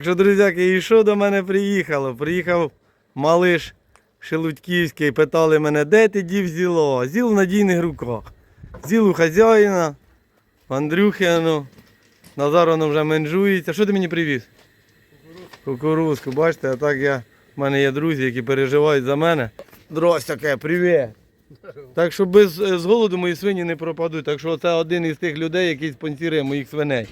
Що, друзяки, і що до мене приїхало? Приїхав малиш Шелудьківський, питали мене, де ти дів зіло? Зіл в надійних руках. Зіл у хазяїна, Андрюхину, Назар воно вже менжується. Що ти мені привіз? Кукурузку, бачите, а так я, в мене є друзі, які переживають за мене. Дростяке, привіт! Так що без з голоду мої свині не пропадуть. Так що це один із тих людей, який спонсірує моїх свиней.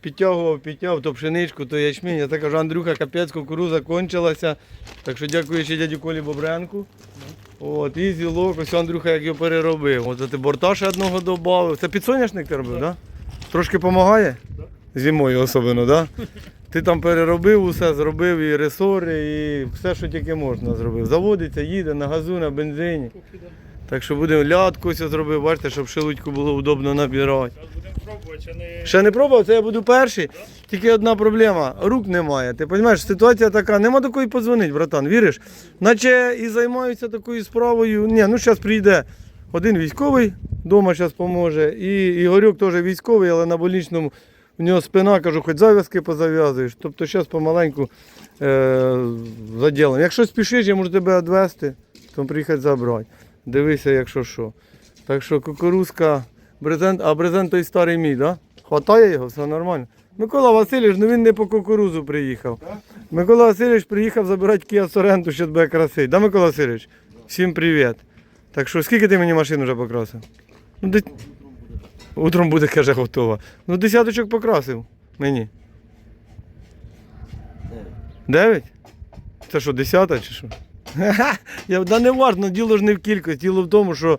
Підтягував, підтягував то пшеничку, то ячмінь. Я так кажу, Андрюха, капець, кукуруза кончилася. Так що дякую ще дяді Колі Бобренку. От, і зілок, ось Андрюха як його переробив. От ти борта ще одного додав. Це підсоняшник ти робив, так? Да? Трошки допомагає? Зимою особливо, так? Да? Ти там переробив усе, зробив і ресори, і все, що тільки можна зробив. Заводиться, їде на газу, на бензині. Так що будемо лядку ось зробив, бачите, щоб шелудьку було удобно набирати. Пробувати, не Ще не пробував, це я буду перший. Тільки одна проблема, рук немає. Ти розумієш, ситуація така, нема до кої подзвонити, братан, віриш? Наче і займаються такою справою. Ні, ну зараз прийде один військовий, вдома зараз поможе. І Ігорюк теж військовий, але на больничному у нього спина, кажу, хоч зав'язки позав'язуєш. Тобто зараз помаленьку е, заділимо. Якщо спішиш, я можу тебе відвезти, то приїхати забрати. Дивися, якщо що. Так що кукурузка, брезент, а брезент той старий мій, да? Хватає його, все нормально. Микола Васильович, ну він не по кукурузу приїхав. Микола Васильович приїхав забирати Kia Sorento, що тебе красить. Да, Микола Васильович? Всім привіт. Так що, скільки ти мені машин вже покрасив? Ну, де... Утром буде, каже, готова. Ну, десяточок покрасив мені. Дев'ять? Це що, десята чи що? Я, да не важно, діло ж не в кількості, діло в тому, що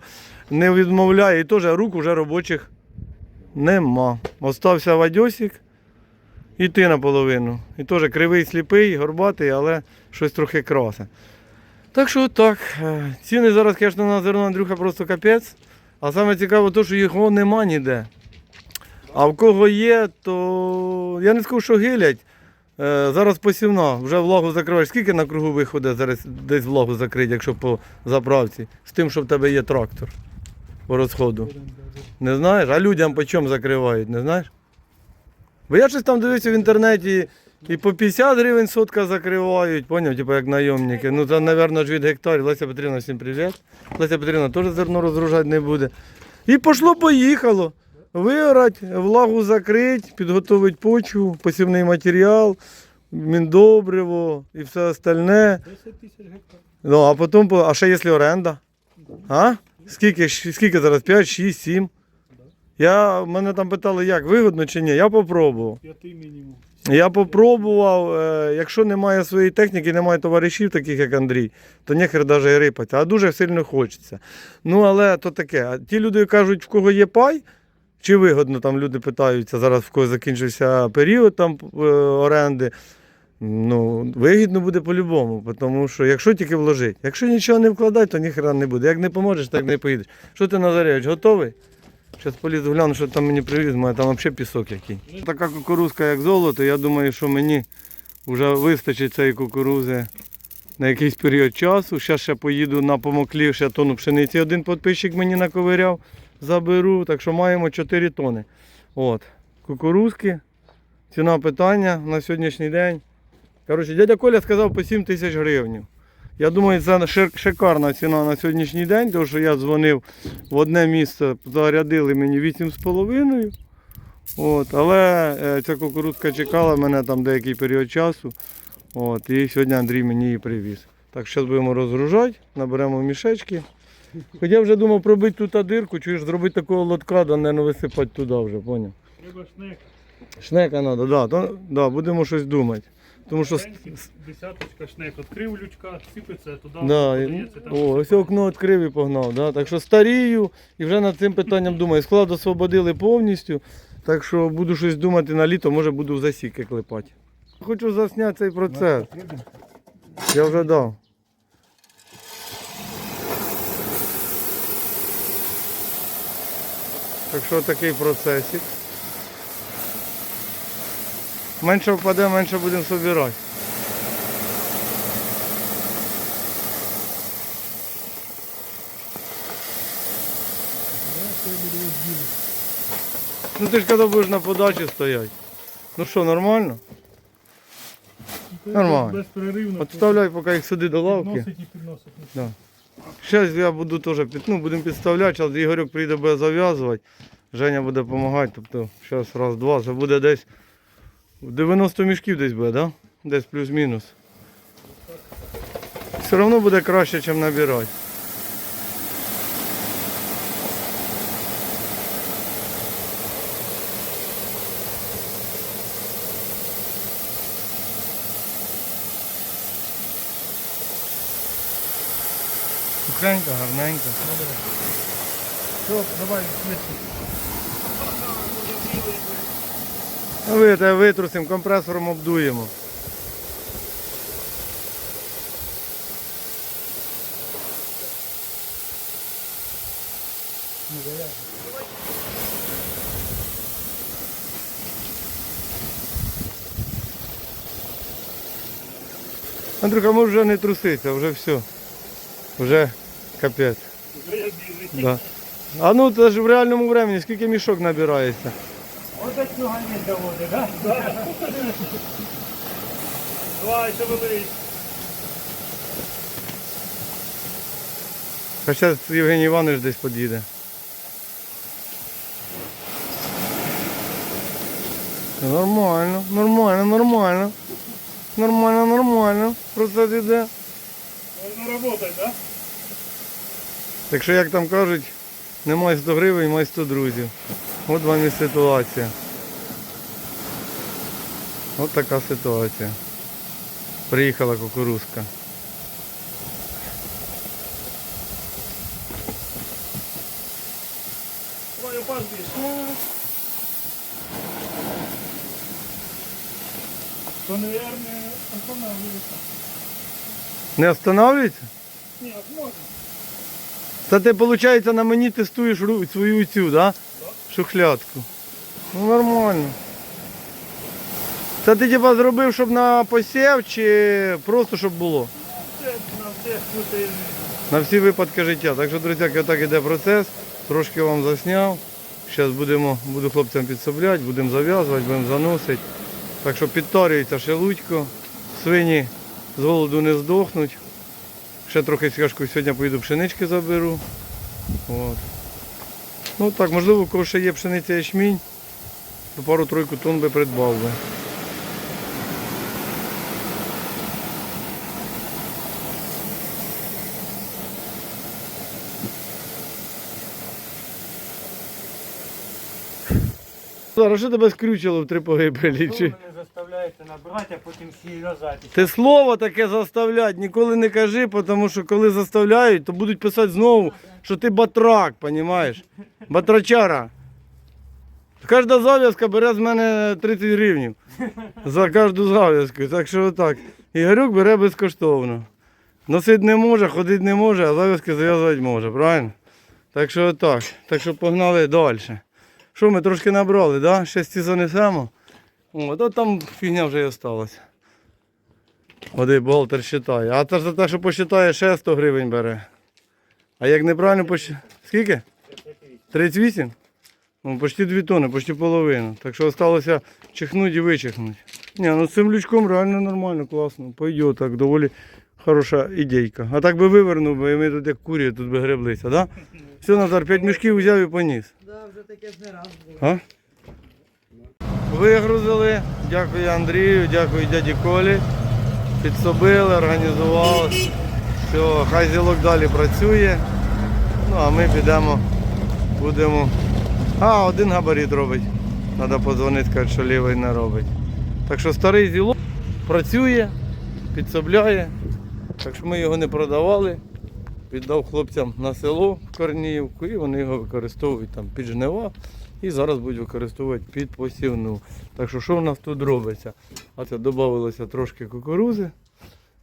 не відмовляє. І теж рук уже робочих нема. Остався Вадьосик і ти наполовину. І теж кривий, сліпий, горбатий, але щось трохи красе. Так що так. е, Ціни зараз, звісно, на зерно Андрюха просто капець. А саме цікаво, те, що його нема ніде. А в кого є, то я не скажу, що гилять. Е, зараз посівна, вже влагу закриваєш. Скільки на кругу виходить зараз десь влагу закрити, якщо по заправці? З тим, що в тебе є трактор по розходу. Не знаєш? А людям по чому закривають, не знаєш? Бо я щось там дивився в інтернеті, і по 50 гривень сотка закривають, поняв, типу як найомники. Ну це, мабуть, ж від гектарів. Леся Петрівна, всім привіт. Леся Петрівна теж зерно розгружати не буде. І пішло, поїхало. Виорать, влагу закрить, підготовить почву, посівний матеріал, міндобриво і все остальне. 10 тисяч гектарів. Ну, а потім, а ще якщо оренда? А? Скільки, скільки зараз? 5, 6, 7? Я, мене там питали, як, вигодно чи ні? Я попробував. Мінімум. Я попробував, е, якщо немає своєї техніки, немає товаришів, таких як Андрій, то нехер навіть і рипати, а дуже сильно хочеться. Ну, але то таке. А ті люди кажуть, в кого є пай, чи вигодно, там люди питаються, зараз в кого закінчився період там е, оренди. Ну, вигідно буде по-любому, тому що якщо тільки вложить, якщо нічого не вкладати, то ніхера не буде. Як не поможеш, так не поїдеш. Що ти Назаревич, готовий? Зараз полізу гляну, що там мені привіз, має там взагалі пісок який. Така кукурузка, як золото, я думаю, що мені вже вистачить цієї кукурузи на якийсь період часу. Зараз ще поїду на помоклів, ще тонну пшениці. Один підписчик мені наковиряв, заберу. Так що маємо 4 тони. От. Кукурузки. Ціна питання на сьогоднішній день. Коротше, дядя Коля сказав по 7 тисяч гривень. Я думаю, це шикарна ціна на сьогоднішній день, тому що я дзвонив в одне місце, зарядили мені 8,5. От, але е, ця кукурудзка чекала мене там деякий період часу. От, і сьогодні Андрій мені її привіз. Так, зараз будемо розгружати, наберемо мішечки. Хоч я вже думав пробити тут дирку, чуєш, зробити такого лотка, да не висипати туди вже, поняв. Треба шнек. Шнека треба, да, то, да, будемо щось думати. Тому що Десяточка шнек. Відкрив лючка, сипеться туди, Да, і- подається там. о, ось окно відкрив і погнав. Да? Так що старію і вже над цим питанням думаю. Склад освободили повністю. Так що буду щось думати на літо, може буду в засіки клепати. Хочу засняти цей процес. Я вже дав. Так що такий процесик. Менше впаде, менше будемо збирати. Ну ти ж коли будеш на подачі стояти. Ну що, нормально? Нормально. Безперервно. От вставляй, поки їх сюди до лавки. Підносить і підносить. Да. Зараз я буду теж ну, будемо підставляти, зараз Ігорюк прийде буде зав'язувати, Женя буде допомагати. Тобто зараз раз, два, це буде десь 90 мішків десь буде, да? Десь плюс-мінус. Все одно буде краще, ніж набирати. Сухенько, гарненько. Все, давай, швидше. А ви витрусимо, компресором обдуємо. Андрюха, може вже не труситься, вже все. Вже капець. Вже я білий. Да. А ну це ж в реальному времені скільки мішок набирається. Ось цього не доводить, так? Давай, шевелись. А зараз Євгеній Іванович десь під'їде. Нормально, нормально, нормально. Нормально, нормально. Процес іде. Можна працювати, так? Так що, як там кажуть, немає 100 гривень, май 100 друзів. От вам і ситуація. От така ситуація. Приїхала кукурузка. То, наверное, останавливается. Не останавливається? Ні, можна. Це ти, виходить, на мені тестуєш свою цю, да? Шухлядку. Ну нормально. Це ти типа зробив, щоб на посів чи просто щоб було? На всі випадки життя. Так що, друзі, отак іде процес. Трошки вам засняв. Зараз будемо, буду хлопцям підсобляти, будемо зав'язувати, будемо заносити. Так що підтарюється шелудько. Свині з голоду не здохнуть. Ще трохи свяжку сьогодні поїду пшенички заберу. От. Ну так, можливо, у кого ще є пшениця ячмінь, то пару-тройку тонн би придбав би. Зараз що тебе скрючило в три погибелі? Чи? Набрати, а потім всі назад. Ти слово таке заставлять, ніколи не кажи, тому що коли заставляють, то будуть писати знову, що ти батрак, понімаєш? Батрачара. Кожна зав'язка бере з мене 30 гривень за кожну зав'язку. Так що отак. Ігорюк бере безкоштовно. Носити не може, ходити не може, а зав'язки зав'язувати може, правильно? Так що отак. Так що погнали далі. Що ми трошки набрали, да? Ще ці занесемо. От, от там фігня вже і осталася. Один бухгалтер считає. А це за те, що посчитає, ще 100 гривень бере. А як неправильно посчитає? Скільки? 38? Ну, почти 2 тони, почти половину. Так що залишилося чихнути і вичихнути. Ні, ну з цим лючком реально нормально, класно. Пойде так, доволі хороша ідейка. А так би вивернув би, і ми тут як курі тут би греблися, да? Все, Назар, 5 мішків взяв і поніс. Да, вже таке ж не раз було. А? Вигрузили. Дякую Андрію, дякую дяді Колі. Підсобили, організували. Все, хай зілок далі працює. Ну а ми підемо, будемо. А, один габарит робить. Треба подзвонити, сказати, що лівий не робить. Так що старий зілок працює, підсобляє. Так що ми його не продавали. Віддав хлопцям на село в Корніївку і вони його використовують там під жнива і зараз будуть використовувати під посівну. Так що що в нас тут робиться? А це додавалося трошки кукурузи.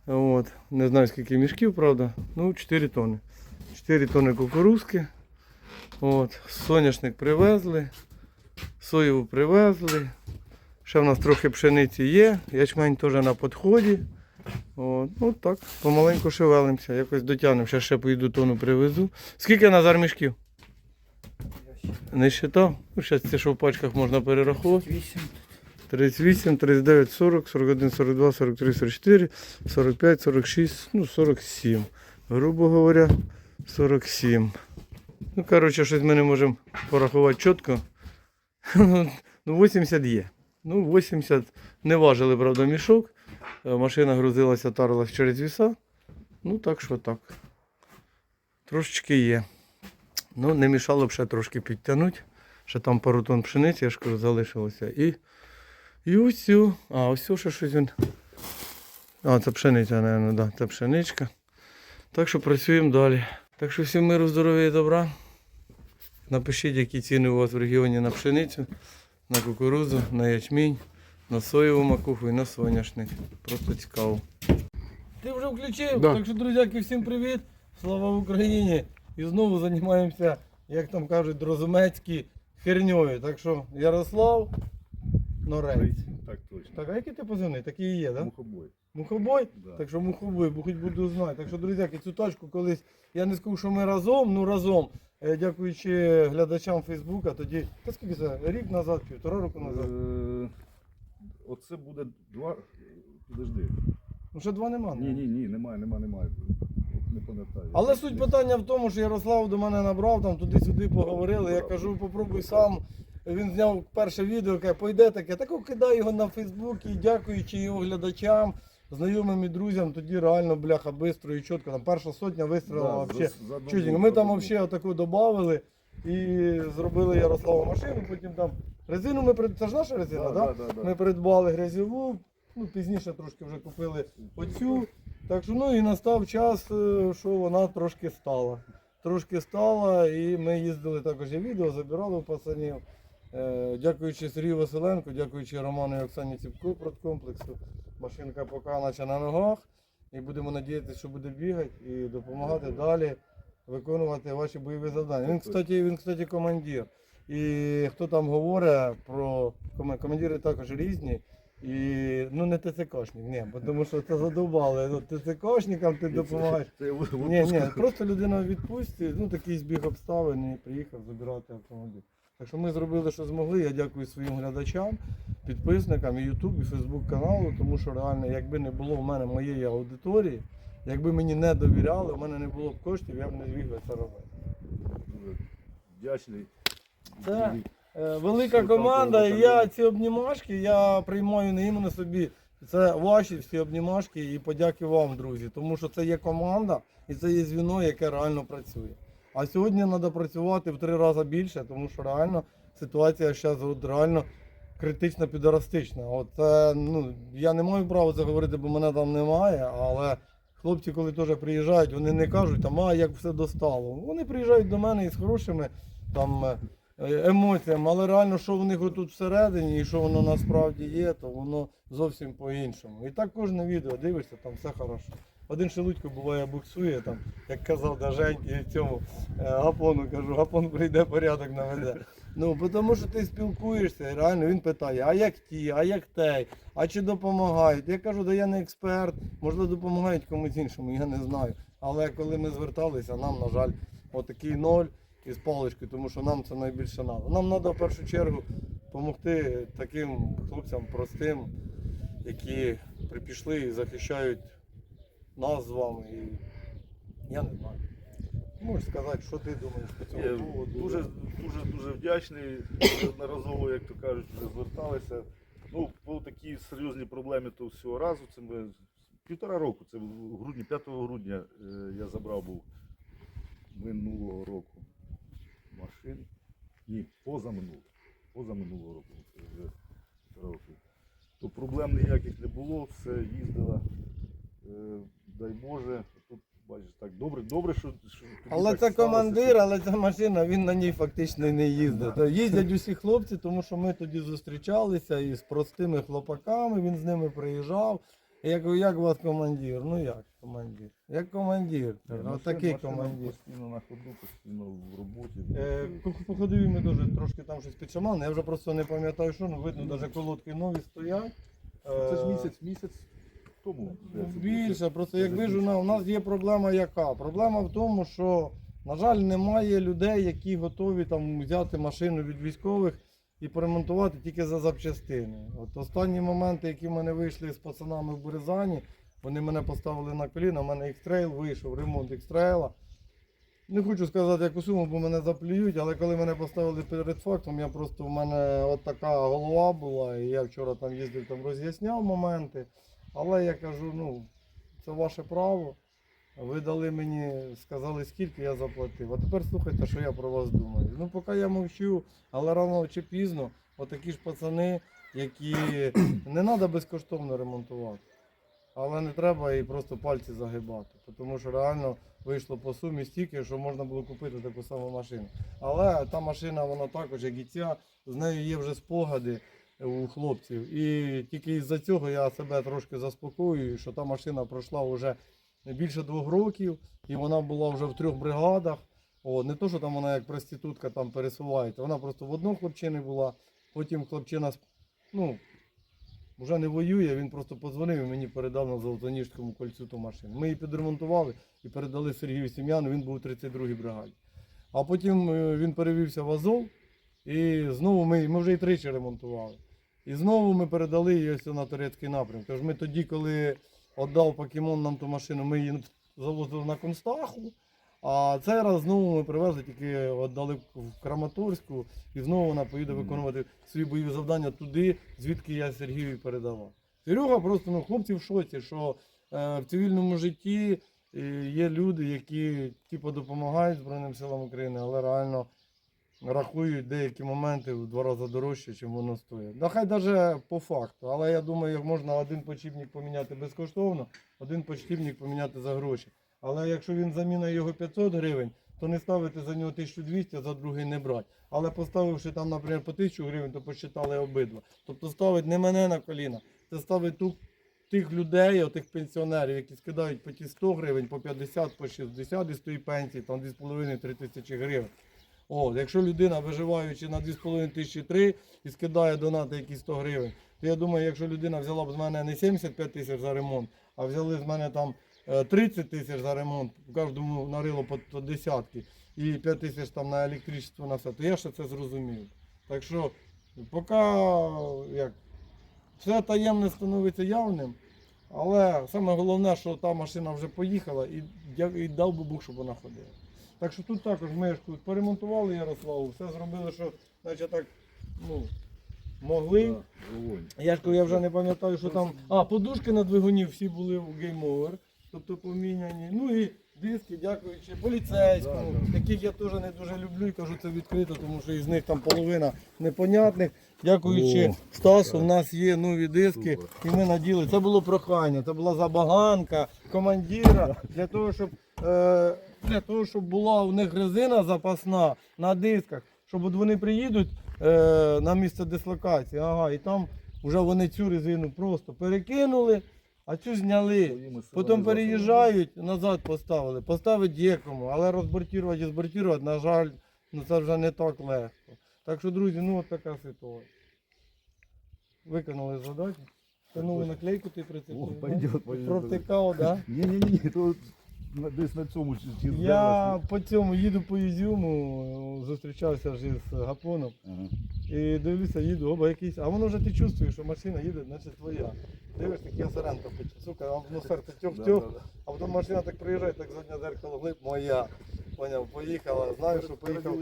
От. Не знаю скільки мішків, правда. Ну, 4 тони. 4 тони кукурузки. От. Соняшник привезли, соєву привезли. Ще в нас трохи пшениці є, ячмень теж на підході. От, ну так, помаленьку шевелимося, якось дотягнемо. Ще ще поїду тону привезу. Скільки Назар мішків? Не считав? Ну, зараз це що в пачках можна перерахувати. Вісім. 38, 39, 40, 41, 42, 43, 44, 45, 46, ну 47. Грубо говоря, 47. Ну, коротше, щось ми не можемо порахувати чітко. Ну, 80 є. Ну, 80 не важили, правда, мішок. Е, Машина грузилася, тарилась через віса. Ну, так що так. Трошечки є. Ну, не мішало б ще трошки підтягнути. Ще там пару тонн пшениці, я ж кажу, залишилося. І, і ось. А, ось ще щось він. А, це пшениця, мабуть, да, це пшеничка. Так що працюємо далі. Так що всім миру, здоров'я і добра. Напишіть, які ціни у вас в регіоні на пшеницю, на кукурудзу, на ячмінь, на соєву макуху і на соняшник. Просто цікаво. Ти вже включив, Да. так що, друзяки, всім привіт. Слава Україні! І знову займаємося, як там кажуть, розумецькі херньою. Так що Ярослав Норець. Так точно. Так, а який ти позивний? Такий і є, так? Да? Мухобой. Мухобой? Да. Так що мухобой, бо хоч буду знати. Так що, друзяки, цю тачку колись, я не скажу, що ми разом, ну разом, е, дякуючи глядачам Фейсбука, тоді, та скільки це, рік назад, півтора року назад. Е, Оце буде два. Подожди. Ну ще два нема. Ні, ні, ні, немає, немає, немає. Не пам'ятаю. Але суть питання в тому, що Ярослав до мене набрав, там туди-сюди поговорили. Я кажу, попробуй сам. Він зняв перше відео, каже, пойде таке, так кидай його на Фейсбук і дякуючи його глядачам, знайомим і друзям, тоді реально бляха бистро і чітко. Там перша сотня вистрілила Да, бу- Ми там взагалі отаку додали і зробили Ярославу машину, потім там резину ми прид... Це ж наша резина, Да, так? да, да, да. Ми придбали грязьову, ну пізніше трошки вже купили оцю. Так що ну і настав час, е, що вона трошки стала. Трошки стала, і ми їздили також і відео, забирали у пацанів. Е, Дякуючи Сергію Василенку, дякуючи Роману і Оксані Ціпко продкомплексу. Машинка поки наче на ногах. І будемо надіятися, що буде бігати і допомагати далі виконувати ваші бойові завдання. Він, кстати, він, кстати, командир. І хто там говорить про командири також різні. І ну не ТЦКшник, ні, бо тому що це задовбали. Ну, ТЦКшникам ти допомагаєш. Це Ні, ні, просто людина в відпустці, ну такий збіг обставин і приїхав забирати автомобіль. Так що ми зробили, що змогли. Я дякую своїм глядачам, підписникам і YouTube, і Facebook каналу, тому що реально, якби не було в мене моєї аудиторії, якби мені не довіряли, у мене не було б коштів, я б не зміг би це робити. Дуже Вдячний. Це велика Що команда, і я ці обнімашки я приймаю не іменно собі. Це ваші всі обнімашки і подяки вам, друзі. Тому що це є команда і це є звіно, яке реально працює. А сьогодні треба працювати в три рази більше, тому що реально ситуація зараз реально критично підрастична. От це, ну, я не маю права це говорити, бо мене там немає, але хлопці, коли теж приїжджають, вони не кажуть, там, а як все достало. Вони приїжджають до мене із хорошими там. Е, емоціям, але реально, що в них тут всередині і що воно насправді є, то воно зовсім по-іншому. І так кожне відео дивишся, там все хорошо. Один шелудько буває буксує, там, як казав Даженьки цьому е, гапону, кажу, гапон прийде порядок наведе. Ну, тому що ти спілкуєшся, і реально він питає, а як ті, а як той, а чи допомагають? Я кажу, да я не експерт, можливо, допомагають комусь іншому, я не знаю. Але коли ми зверталися, нам, на жаль, отакий ноль із паличкою, тому що нам це найбільше треба. Нам треба в першу чергу допомогти таким хлопцям простим, які припішли і захищають нас з вами. І я не знаю. Можеш сказати, що ти думаєш по цьому Я поводу? дуже, дуже, дуже вдячний. Неодноразово, як то кажуть, вже зверталися. Ну, по такій серйозній проблемі то всього разу. Це ми півтора року, це в грудні, 5 грудня е, я забрав був минулого року машин. Ні, позаминулого. Позаминулого року. Вже півтора року. То проблем ніяких не було, все їздила. Е, дай Боже, тут бачиш так добре, добре, що. що Але так це сталося, командир, але ця машина, він на ній фактично не їздить. То Їздять усі хлопці, тому що ми тоді зустрічалися із простими хлопаками, він з ними приїжджав. Я кажу, як у вас командир? Ну як командир? Як командир? Ну, такий машина командир. Постійно на ходу, постійно в роботі. Е, по- ходові ми дуже трошки там щось підшамали, я вже просто не пам'ятаю, що, ну видно, навіть колодки нові стоять. Це ж Е, місяць, місяць тому. Більше, просто як вижу, у нас є проблема яка? Проблема в тому, що, на жаль, немає людей, які готові там взяти машину від військових і поремонтувати тільки за запчастини. От останні моменти, які в мене вийшли з пацанами в Березані, вони мене поставили на коліна, у мене екстрейл вийшов, ремонт екстрейла. Не хочу сказати, яку суму, бо мене заплюють, але коли мене поставили перед фактом, я просто в мене от така голова була, і я вчора там їздив, там роз'ясняв моменти. Але я кажу, ну, це ваше право. Ви дали мені, сказали, скільки я заплатив. А тепер слухайте, що я про вас думаю. Ну, поки я мовчу, але рано чи пізно, отакі ж пацани, які не треба безкоштовно ремонтувати. Але не треба і просто пальці загибати. Тому що реально вийшло по сумі стільки, що можна було купити таку саму машину. Але та машина, вона також, як і ця, з нею є вже спогади у хлопців. І тільки із-за цього я себе трошки заспокоюю, що та машина пройшла вже більше двох років, і вона була вже в трьох бригадах. О, не то, що там вона як проститутка там пересувається, вона просто в одному хлопчині була, потім хлопчина ну, вже не воює, він просто подзвонив і мені передав на Золотоніжському кольцю ту машину. Ми її підремонтували і передали Сергію Сім'яну, він був у 32-й бригаді. А потім е, він перевівся в Азов, і знову ми, ми вже і тричі ремонтували. І знову ми передали її ось на турецький напрям. Тож ми тоді, коли віддав покемон нам ту машину, ми її завозили на Констаху. А цей раз знову ми привезли, тільки віддали в Краматорську, і знову вона поїде виконувати свої бойові завдання туди, звідки я Сергію передавав. Серега просто ну, хлопці в шоці, що е, в цивільному житті е, є люди, які типу, допомагають Збройним силам України, але реально рахують деякі моменти в два рази дорожче, ніж воно стоїть. Да хай навіть по факту, але я думаю, як можна один почіпник поміняти безкоштовно, один почіпник поміняти за гроші. Але якщо він заміна його 500 гривень, то не ставити за нього 1200, а за другий не брати. Але поставивши там, наприклад, по 1000 гривень, то посчитали обидва. Тобто ставить не мене на коліна, це ставить ту, тих людей, отих пенсіонерів, які скидають по ті 100 гривень, по 50, по 60 із тої пенсії, там 2,5-3 тисячі гривень. О, якщо людина, виживаючи на 2,5 тисячі 3 і скидає донати якісь 100 гривень, то я думаю, якщо людина взяла б з мене не 75 тисяч за ремонт, а взяли з мене там 30 тисяч за ремонт, кожному нарило по, десятки, і 5 тисяч там на електричество на все, то я ще це зрозумів. Так що, поки як, все таємне становиться явним, але саме головне, що та машина вже поїхала і, і дав би Бог, щоб вона ходила. Так що тут також ми поремонтували Ярославу, все зробили, що значить так, ну, могли. Да. Я ж я вже не пам'ятаю, що там. А, подушки на двигуні всі були в Game Over, тобто поміняні. Ну і диски, дякуючи поліцейському, яких я теж не дуже люблю і кажу це відкрито, тому що із них там половина непонятних. Дякуючи О, Стасу, в нас є нові диски, і ми наділи. Це було прохання, це була забаганка командира для того, щоб е, для того, щоб була у них резина запасна на дисках, щоб от вони приїдуть е, на місце дислокації, ага, і там вже вони цю резину просто перекинули, а цю зняли. Потім переїжджають, назад поставили. Поставити є кому, але розбортувати і збортувати, на жаль, ну це вже не так легко. Так що, друзі, ну от така ситуація. Виконали задачу. Тянули наклейку, ти прицепив. Провтикав, так? Ні-ні-ні, то десь на цьому чи, чи Я по цьому їду по Ізюму, зустрічався вже з Гапоном. Ага. І дивлюся, їду, оба якийсь, а воно вже ти чувствуєш, що машина їде, значить твоя. Дивишся, Kia Sorento, сука, а воно серце тьох-тьох, а потім машина так приїжджає, так заднє зеркало глиб, моя. Поняв, поїхала, знаю, що поїхав.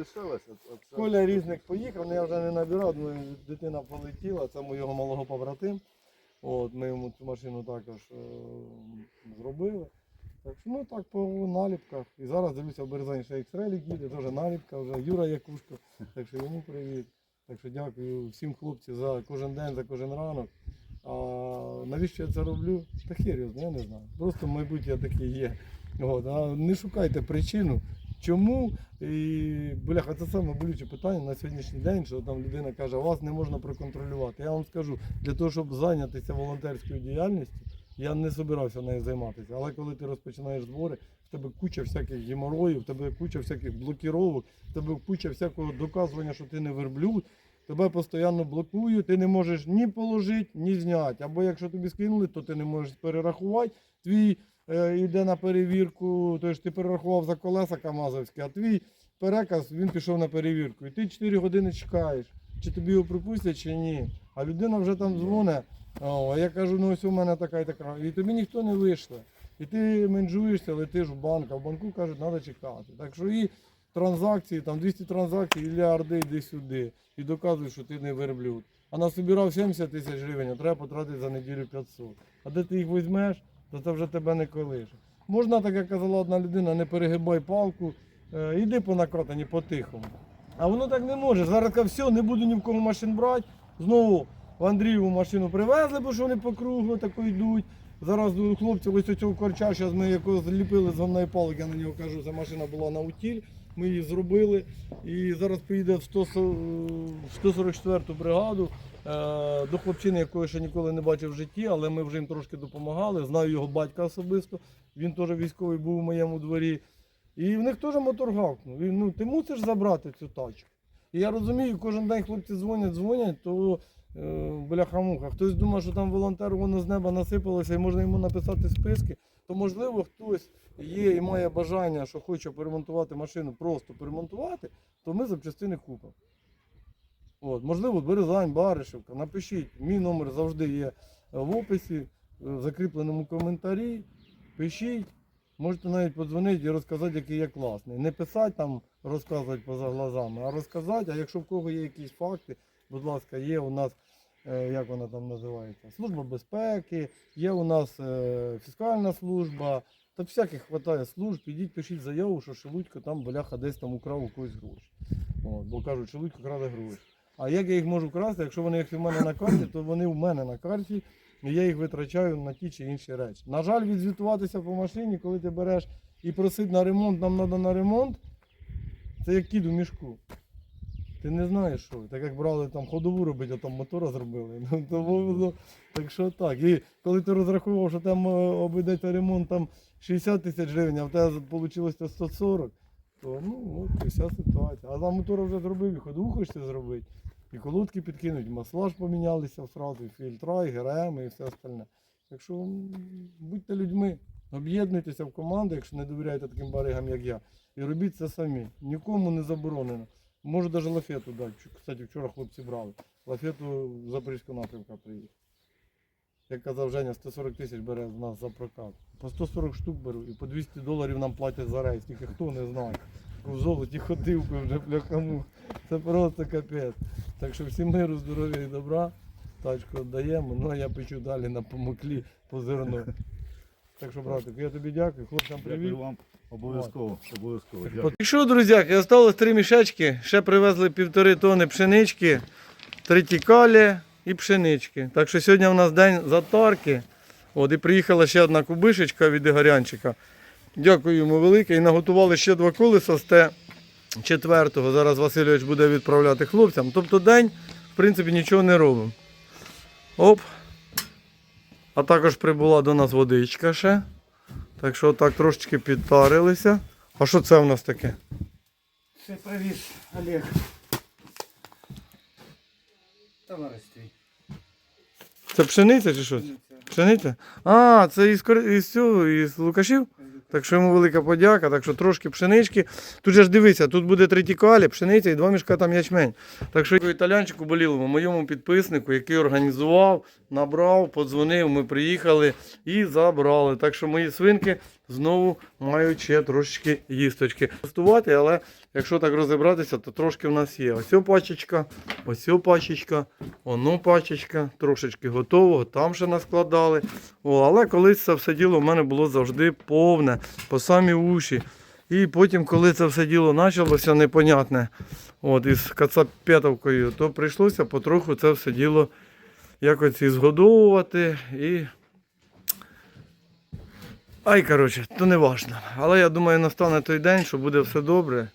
Коля різник поїхав, але я вже не набирав, думаю, дитина полетіла, це моєго малого побратим. От, ми йому цю машину також е, зробили. Так що ну так по наліпках. І зараз дивлюся в Березані ще екстрелік їде, теж наліпка вже Юра Якушко. Так що йому привіт. Так що дякую всім хлопцям за кожен день, за кожен ранок. А навіщо я це роблю? Та серйозно, я не знаю. Просто, мабуть, я такий є. От, а не шукайте причину, чому. І бляха, це саме болюче питання на сьогоднішній день, що там людина каже, вас не можна проконтролювати. Я вам скажу, для того, щоб зайнятися волонтерською діяльністю, я не собирався нею займатися. Але коли ти розпочинаєш збори, в тебе куча всяких геморроїв, в тебе куча всяких блокіровок, в тебе куча всякого доказування, що ти не верблюд. Тебе постійно блокують, ти не можеш ні положити, ні зняти. Або якщо тобі скинули, то ти не можеш перерахувати. Твій е, йде на перевірку, тобто ти перерахував за колеса Камазовські, а твій переказ він пішов на перевірку. І ти 4 години чекаєш. чи тобі його припустять, чи ні. А людина вже там дзвонить, а я кажу, ну ось у мене така і така. І тобі ніхто не вийшле. І ти менжуєшся, летиш в банк, а в банку кажуть, треба чекати. Так що і транзакції, там 200 транзакцій, мільярди йди сюди. І доказують, що ти не верблюд. А насобирав 70 тисяч гривень, а треба потратити за неділю 500. А де ти їх візьмеш, то це вже тебе не колише. Можна, так як казала одна людина, не перегибай палку, е, йди по накатані по-тихому. А воно так не може. Зараз все, не буду ні в кого машин брати. Знову в Андрієву машину привезли, бо що вони по кругу тако йдуть. Зараз у хлопців ось цього корча, зараз ми якого зліпили з гомної палок, я на нього кажу, ця машина була на утіль. Ми її зробили. І зараз поїде в 144-ту бригаду е, до хлопчини, якого ще ніколи не бачив в житті, але ми вже їм трошки допомагали. Знаю його батька особисто. Він теж військовий був у моєму дворі. І в них теж мотор гавкнув. Ну, ти мусиш забрати цю тачку. І я розумію, кожен день хлопці дзвонять, дзвонять, то бляха-муха. Хтось думає, що там волонтер воно з неба насипалося і можна йому написати списки, то можливо хтось є і має бажання, що хоче перемонтувати машину, просто перемонтувати, то ми запчастини купимо. От, можливо, Березань, Баришівка, напишіть, мій номер завжди є в описі, е, в закріпленому коментарі. Пишіть, можете навіть подзвонити і розказати, який я класний. Не писати там, розказувати поза глазами, а розказати, а якщо в кого є якісь факти, будь ласка, є у нас, е, як вона там називається, служба безпеки, є у нас е, фіскальна служба, та всяких хватає служб, ідіть, пишіть заяву, що Шелудько там бляха десь там украв у когось гроші. От, бо кажуть, Шелудько краде гроші. А як я їх можу красти, якщо вони як в мене на карті, то вони в мене на карті, і я їх витрачаю на ті чи інші речі. На жаль, відзвітуватися по машині, коли ти береш і просить на ремонт, нам треба на ремонт, це як кіт у мішку. Ти не знаєш, що. Так як брали там ходову робити, а там мотора зробили. Ну, то воно, так що так. І коли ти розраховував, що там е, обійдеться ремонт там 60 тисяч гривень, а в тебе вийшло 140, то ну от і вся ситуація. А там мотора вже зробив, і ходову хочеться зробити. І колодки підкинуть, масла ж помінялися одразу, і фільтра, і ГРМ, і все остальне. Так що будьте людьми, об'єднуйтеся в команду, якщо не довіряєте таким баригам, як я. І робіть це самі. Нікому не заборонено. Можу навіть лафету дати. Кстати, вчора хлопці брали. Лафету з Запорізького напрямка приїхав. Як казав Женя, 140 тисяч бере з нас за прокат. По 140 штук беру і по 200 доларів нам платять за рейс. Тільки хто не знає. В золоті ходив би вже пляхану. Це просто капець. Так що всім миру, здоров'я і добра. Тачку віддаємо. Ну а я печу далі на помоклі по зерну. Так що, братик, я тобі дякую, хлопцям привіт. Дякую вам. Обов'язково, обов'язково. Дякую. І що, друзяки, осталось три мішечки, ще привезли півтори тони пшенички, третікалі і пшенички. Так що сьогодні у нас день затарки. От, і приїхала ще одна кубишечка від Ігорянчика. Дякую йому велике. І наготували ще два колеса з Т4. Зараз Васильович буде відправляти хлопцям. Тобто день, в принципі, нічого не робимо. Оп. А також прибула до нас водичка ще. Так що так трошечки підтарилися. А що це в нас таке? Це привіз Олег. Товаристві. Це пшениця чи що? Пшениця? А, це із, кор- із цього, із Лукашів? Так що йому велика подяка, так що трошки пшенички. Тут же ж дивися, тут буде третікалі, пшениця і два мішка там ячмень. Так що італянчику болілому, моєму підписнику, який організував, набрав, подзвонив, ми приїхали і забрали. Так що мої свинки знову мають ще трошечки їсточки. Тестувати, але якщо так розібратися, то трошки в нас є. Ось пачечка, ось пачечка, оно пачечка, трошечки готового, там ще наскладали. О, але колись це все діло в мене було завжди повне, по самі уші. І потім, коли це все діло почалося непонятне, от, із кацапетовкою, то прийшлося потроху це все діло якось і згодовувати. І... Ай, коротше, то не важно. Але я думаю, настане той день, що буде все добре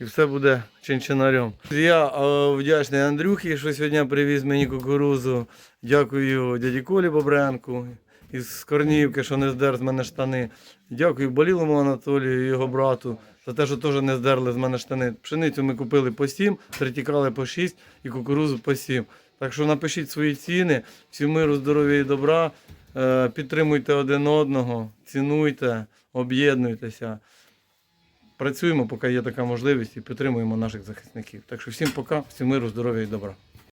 і все буде чинчинарем. Я е, вдячний Андрюхі, що сьогодні привіз мені кукурузу. Дякую дяді Колі Бобренку із Корнівки, що не здер з мене штани. Дякую болілому Анатолію і його брату за те, що теж не здерли з мене штани. Пшеницю ми купили по 7, третікали по 6 і кукурузу по 7. Так що напишіть свої ціни, всім миру, здоров'я і добра. Е, Підтримуйте один одного, цінуйте, об'єднуйтеся. Працюємо, поки є така можливість, і підтримуємо наших захисників. Так що всім пока, всім миру, здоров'я і добра.